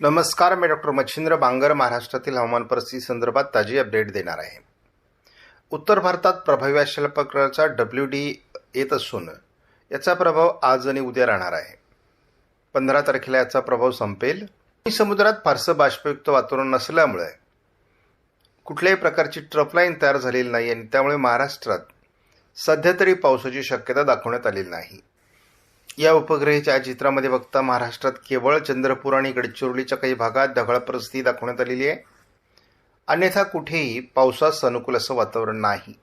नमस्कार मी डॉक्टर मच्छिंद्र बांगर महाराष्ट्रातील हवामान परिस्थिती संदर्भात ताजी अपडेट देणार आहे. उत्तर भारतात प्रभावी अशा प्रकारचा डब्ल्यू डी येत असून याचा प्रभाव आज आणि उद्या राहणार आहे. पंधरा तारखेला याचा प्रभाव संपेल. समुद्रात फारसं बाष्पयुक्त वातावरण नसल्यामुळे कुठल्याही प्रकारची ट्रपलाईन तयार झालेली नाही आणि त्यामुळे महाराष्ट्रात सध्या तरी पावसाची शक्यता दाखवण्यात आलेली नाही. या उपग्रहाच्या चित्रामध्ये बघता महाराष्ट्रात केवळ चंद्रपूर आणि गडचिरोलीच्या काही भागात ढगाळ परिस्थिती दाखवण्यात आलेली आहे. अन्यथा कुठेही पावसास अनुकूल असं वातावरण नाही.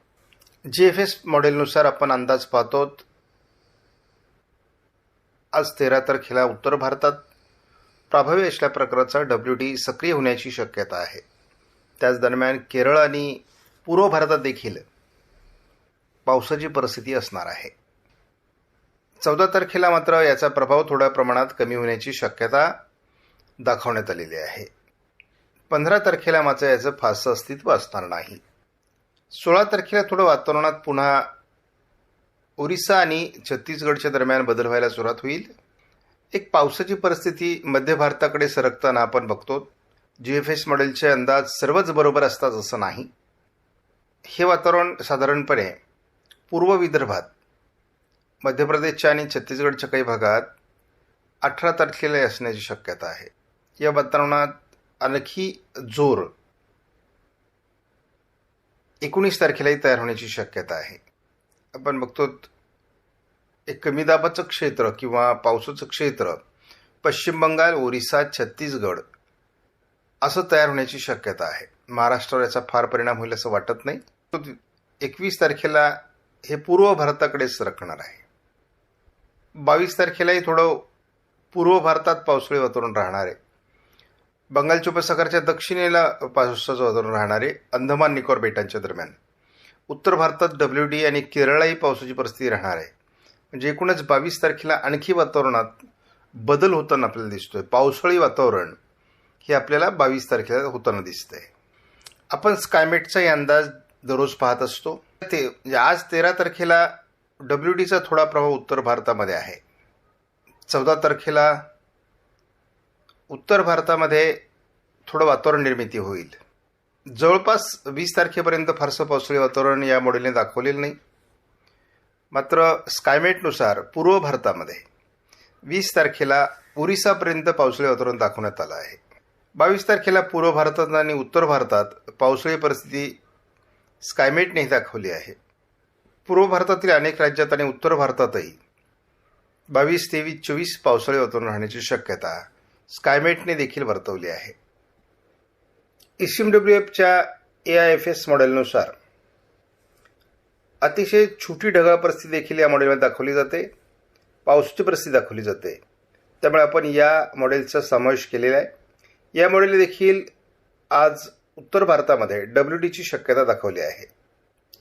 जी एफ एस मॉडेलनुसार आपण अंदाज पाहतो आज तेरा तारखेला उत्तर भारतात प्रभावी असल्या प्रकारचा डब्ल्यू डी सक्रिय होण्याची शक्यता आहे. त्याच दरम्यान केरळ आणि पूर्व भारतात देखील पावसाची परिस्थिती असणार आहे. चौदा तारखेला मात्र याचा प्रभाव थोड्या प्रमाणात कमी होण्याची शक्यता दाखवण्यात आलेली आहे. पंधरा तारखेला मात्र याचं फारसं अस्तित्व असणार नाही. सोळा तारखेला थोडं वातावरणात पुन्हा ओरिसा आणि छत्तीसगडच्या दरम्यान बदल व्हायला सुरुवात होईल. एक पावसाची परिस्थिती मध्य भारताकडे सरकताना आपण बघतो. जी एफ एस मॉडेलचे अंदाज सर्वच बरोबर असतात असं नाही. हे वातावरण साधारणपणे पूर्व विदर्भात मध्य प्रदेशच्या आणि छत्तीसगडच्या काही भागात अठरा तारखेला असण्याची शक्यता आहे. या वातावरणात आणखी जोर एकोणीस तारखेलाही तयार होण्याची शक्यता आहे. आपण बघतो एक कमी दाबाचं क्षेत्र किंवा पावसाचं क्षेत्र पश्चिम बंगाल ओरिसा छत्तीसगड असं तयार होण्याची शक्यता आहे. महाराष्ट्रावर याचा फार परिणाम होईल असं वाटत नाही. एकवीस तारखेला हे पूर्व भारताकडे सरकणार आहे. बावीस तारखेलाही थोडं पूर्व भारतात पावसाळी वातावरण राहणार आहे. बंगालच्या उपसागराच्या दक्षिणेला पावसाचं वातावरण राहणार आहे अंदमान निकोबार बेटांच्या दरम्यान. उत्तर भारतात डब्ल्यू डी आणि केरळाही पावसाची परिस्थिती राहणार आहे. म्हणजे एकूणच बावीस तारखेला आणखी वातावरणात बदल होताना आपल्याला दिसतोय. पावसाळी वातावरण हे आपल्याला बावीस तारखेला होताना दिसतंय. आपण स्कायमेटचाही अंदाज दररोज पाहत असतो. ते म्हणजे आज तेरा तारखेला डब्ल्यू डीचा थोडा प्रभाव उत्तर भारतामध्ये आहे. चौदा तारखेला उत्तर भारतामध्ये थोडं वातावरण निर्मिती होईल. जवळपास वीस तारखेपर्यंत फारसं पावसाळी वातावरण या मॉडेलने दाखवलेलं नाही. मात्र स्कायमेटनुसार पूर्व भारतामध्ये वीस तारखेला ओरिसापर्यंत पावसाळी वातावरण दाखवण्यात आलं आहे. बावीस तारखेला पूर्व भारतात आणि उत्तर भारतात पावसाळी परिस्थिती स्कायमेटने दाखवली आहे. पूर्व भारतातील अनेक राज्यात आणि उत्तर भारतातही बावीस तेवीस चोवीस पावसाळी वातावरण राहण्याची शक्यता स्कायमेटने देखील वर्तवली आहे. एम डब्ल्यू एफच्या ए आय एफ एस मॉडेलनुसार अतिशय छोटी ढगाळ परिस्थिती देखील या मॉडेलमध्ये दाखवली जाते. पावसाची परिस्थिती दाखवली जाते. त्यामुळे आपण या मॉडेलचा समावेश केलेला आहे. या मॉडेलने देखील आज उत्तर भारतामध्ये डब्ल्यू डीची शक्यता दाखवली आहे.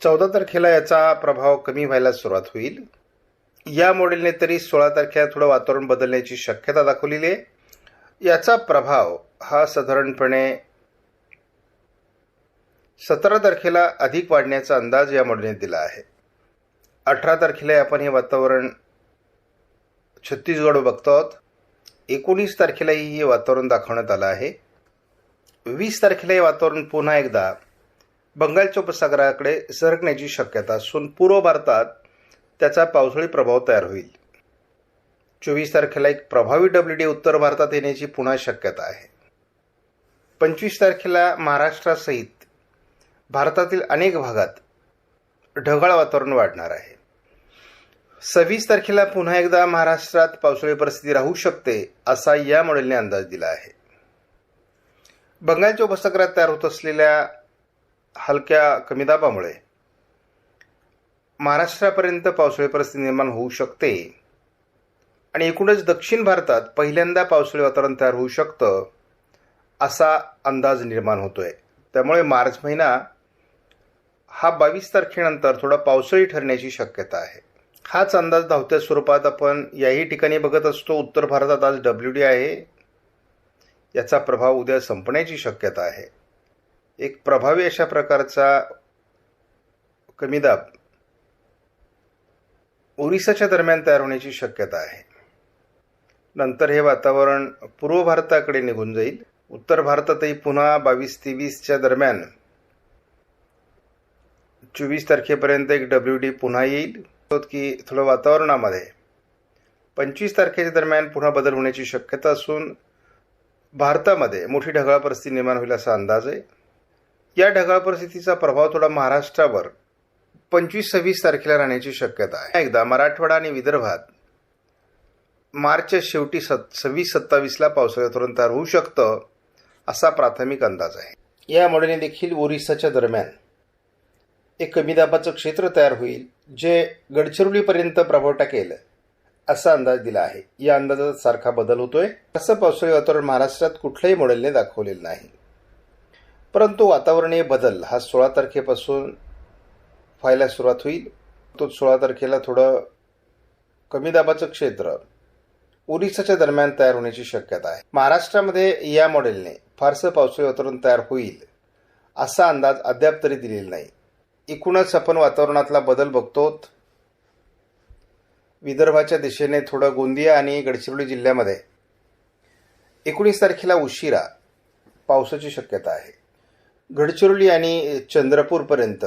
चौदा तारखेला याचा प्रभाव कमी व्हायला सुरुवात होईल. या मॉडेलने तरी सोळा तारखेला थोडं वातावरण बदलण्याची शक्यता दाखवलेली आहे. याचा प्रभाव हा साधारणपणे सतरा तारखेला अधिक वाढण्याचा अंदाज या मॉडेलने दिला आहे. अठरा तारखेला आपण हे वातावरण छत्तीसगड बघतो आहोत. एकोणीस तारखेलाही हे वातावरण दाखवण्यात आलं आहे. वीस तारखेला हे वातावरण पुन्हा एकदा बंगालच्या उपसागराकडे सरकण्याची शक्यता असून पूर्व भारतात त्याचा पावसाळी प्रभाव तयार होईल. चोवीस तारखेला एक प्रभावी डब्ल्यू डी उत्तर भारतात येण्याची पुन्हा शक्यता आहे. पंचवीस तारखेला महाराष्ट्रासहित भारतातील अनेक भागात ढगाळ वातावरण वाढणार आहे. सव्वीस तारखेला पुन्हा एकदा महाराष्ट्रात पावसाळी परिस्थिती राहू शकते असा या मॉडेलने अंदाज दिला आहे. बंगालच्या उपसागरात तयार होत असलेल्या हलक्या कमी दाबामुळे. महाराष्ट्रापर्यंत पावसाळी परिस्थिती निर्माण होऊ शकते. आणि एकूणच दक्षिण भारतात पहिल्यांदा पावसाळी वातावरण तयार होऊ शकतं असा अंदाज निर्माण होतोय. त्यामुळे मार्च महिना हा बावीस तारखेनंतर थोडा पावसाळी ठरण्याची शक्यता आहे. हाच अंदाज धावत्या स्वरूपात आपण याही ठिकाणी बघत असतो. उत्तर भारतात आज डब्ल्यू डी आहे. याचा प्रभाव उद्या संपण्याची शक्यता आहे. एक प्रभावी अशा प्रकारचा कमी दाब ओरिसाच्या दरम्यान तयार होण्याची शक्यता आहे. नंतर हे वातावरण पूर्व भारताकडे निघून जाईल. उत्तर भारतातही पुन्हा बावीस तेवीसच्या दरम्यान चोवीस तारखेपर्यंत एक डब्ल्यू डी पुन्हा येईल. की थोडं वातावरणामध्ये पंचवीस तारखेच्या दरम्यान पुन्हा बदल होण्याची शक्यता असून भारतामध्ये मोठी ढगाळ परिस्थिती निर्माण होईल असा अंदाज आहे. या ढगाळ परिस्थितीचा प्रभाव थोडा महाराष्ट्रावर पंचवीस सव्वीस तारखेला राहण्याची शक्यता आहे. एकदा मराठवाडा आणि विदर्भात मार्चच्या शेवटी सत् सव्वीस सत्तावीसला पावसाळी वातावरण तयार होऊ शकतं असा प्राथमिक अंदाज आहे. या मॉडेलने देखील ओरिसाच्या दरम्यान एक कमी दाबाचं क्षेत्र तयार होईल जे गडचिरोलीपर्यंत प्रभाव टाकेल असा अंदाज दिला आहे. या अंदाजात सारखा बदल होतोय. असं पावसाळी वातावरण महाराष्ट्रात कुठल्याही मॉडेलने दाखवलेलं नाही. परंतु वातावरणीय बदल हा सोळा तारखेपासून व्हायला सुरुवात होईल. तो सोळा तारखेला थोडं कमी दाबाचं क्षेत्र ओरिसाच्या दरम्यान तयार होण्याची शक्यता आहे. महाराष्ट्रामध्ये या मॉडेलने फारसं पावसाळी वातावरण तयार होईल असा अंदाज अद्याप तरी दिलेला नाही. एकूणच आपण वातावरणातला बदल बघतो विदर्भाच्या दिशेने थोडं गोंदिया आणि गडचिरोली जिल्ह्यामध्ये एकोणीस तारखेला उशिरा पावसाची शक्यता आहे. गडचिरोली आणि चंद्रपूरपर्यंत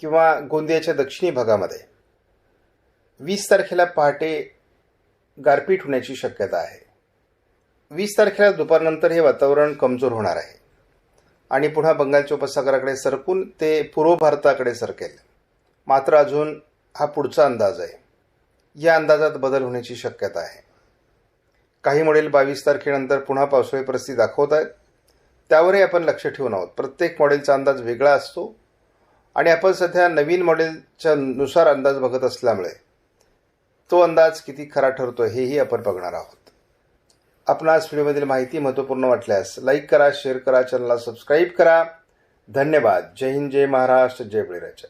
किंवा गोंदियाच्या दक्षिणी भागामध्ये. वीस तारखेला पहाटे गारपीट होण्याची शक्यता आहे. वीस तारखेला दुपारनंतर हे वातावरण कमजोर होणार आहे. आणि पुन्हा बंगालच्या उपसागराकडे सरकून ते पूर्व भारताकडे सरकेल. मात्र अजून हा पुढचा अंदाज आहे. या अंदाजात बदल होण्याची शक्यता आहे. काही मॉडेल बावीस तारखेनंतर पुन्हा पावसाळी परिस्थिती दाखवत आहेत. त्यावरही आपण लक्ष ठेवून आहोत. प्रत्येक मॉडेलचा अंदाज वेगळा असतो आणि आपण सध्या नवीन मॉडेलच्या नुसार अंदाज बघत असल्यामुळे तो अंदाज किती खरा ठरतो हेही आपण बघणार आहोत. आपणास व्हिडिओमधील माहिती महत्त्वपूर्ण वाटल्यास लाईक करा शेअर करा चॅनलला सबस्क्राईब करा. धन्यवाद. जय हिंद जय महाराष्ट्र जय बळीराजा.